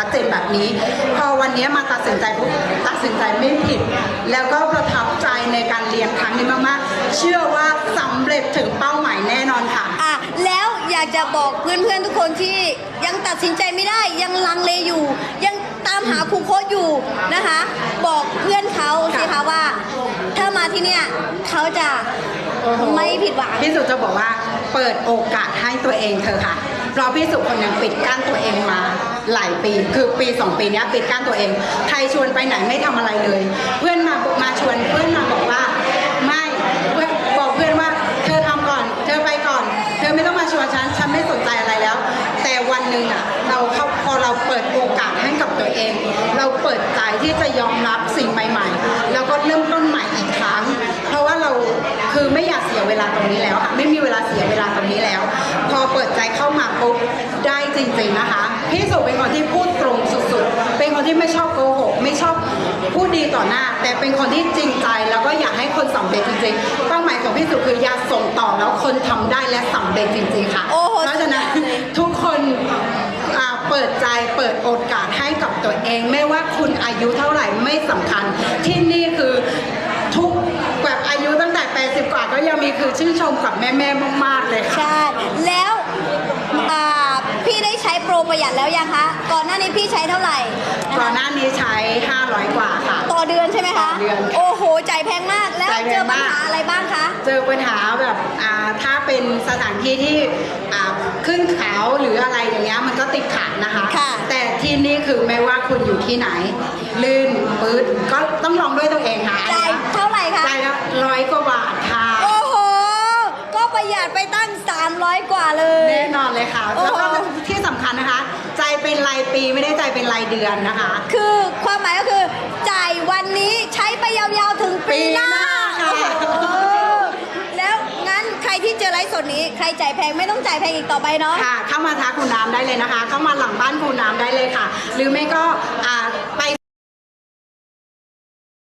ชัดเจนแบบนี้ พอวันนี้มาตัดสินใจปุ๊บตัดสินใจไม่ผิด แล้วก็ประทับใจในการเรียนครั้งนี้มากๆ เชื่อว่าสำเร็จถึงเป้าหมายแน่นอนค่ะ อะ แล้วอยากจะบอกเพื่อนๆทุกคนที่ยังตัดสินใจไม่ได้ยังลังเลอยู่ ยังตามหาครูโค้ชอยู่นะคะ บอกเพื่อนเขาสิคะว่า ถ้ามาที่เนี่ยเขาจะโอ้โหไม่ผิดหวังพี่สุจะบอกว่าเปิดโอกาสให้ตัวเองเธอะค่ะ เพราะพี่สุคนยังปิดกั้นตัวเองมา หลายปี คือปีสองปีนี้ปิดกั้นตัวเอง ใครชวนไปไหนไม่ทำอะไรเลย เพื่อนมามาชวนเพื่อนมาบอกว่า ไม่เพื่อนบอกเพื่อนว่า เธอทำก่อน เธอไปก่อน เธอไม่ต้องมาชวนฉันฉันไม่สนใจอะไรแล้ว แต่วันหนึ่งอะเราเขาพอเราเปิดโอกาสให้กับตัวเอง เราเปิดใจที่จะยอมรับสิ่งใหม่ ๆ แล้วก็เริ่มต้นใหม่อีกครั้ง เพราะว่าเราคือไม่อยากเสียเวลาตรงนี้แล้วค่ะไม่มีเวลาเสียเวลาตรงนี้แล้ว เปิดใจเข้ามาปุ๊บได้จริงๆนะคะ พี่สุเป็นคนที่พูดตรงสุดๆ เป็นคนที่ไม่ชอบโกหกไม่ชอบพูดดีต่อหน้า แต่เป็นคนที่จริงใจแล้วก็อยากให้คนสำเร็จจริงๆเป้าหมายของพี่สุคืออยากส่งต่อแล้วคนทำได้และสำเร็จจริงๆค่ะโอ้โหเพราะฉะนั้นทุกคนอ่าเปิดใจเปิดโอกาสให้กับตัวเอง ไม่ว่าคุณอายุเท่าไหร่ไม่สำคัญ ที่นี่คือทุกแบบอายุตั้งแต่ 80 กว่าก็ยังมีคือชื่นชมกับแม่ ๆ มาก ๆ เลยค่ะ ใช่ แล้วอ่าพี่ได้ใช้โปรประหยัดแล้วยังคะ ก่อนหน้านี้พี่ใช้เท่าไหร่ะคะก่อนหน้านี้ใช้ 500 กว่าค่ะ ต่อเดือนใช่ไหมคะ ต่อเดือนโอ้โหจ่ายแพงมาก แล้วจ่ายแพเจองปัญมากหาอะไรบ้างคะ เจอปัญหาแบบอ่าถ้าเป็นสถานที่ที่อ่าขึ้นเขาหรืออะไรอย่างเงี้ยมันก็ติดขัดนะคะ ค่ะแต่ที่นี่คือไม่ว่าคุณอยู่ที่ไหน ลื่นปื๊ดก็ต้องลองด้วยตัวเองค่ะอันจ่ายเนี้ยเท่าไหร่คะ จ่ายละร้อยกว่าบาทค่ะ โอ้โห ก็ประหยัดไปตั้ง 300 กว่าเลย แน่นอนเลยค่ะโอ้แล้วก็ ที่สำคัญนะคะ ใจเป็นรายปีไม่ได้ใจเป็นรายเดือนนะคะ คือความหมายก็คือจ่ายวันนี้ใช้ไปยาวๆถึงปีหน้าปีหน้าค่ะ โอ้โหแล้วงั้นใครที่เจอไลฟ์สดนี้ ใครจ่ายแพงไม่ต้องจ่ายแพงอีกต่อไปเนาะ ค่ะเข้ามาทักคุณน้ำได้เลยนะคะ เข้ามาหลังบ้านคุณน้ำได้เลยค่ะ หรือไม่ก็อ่า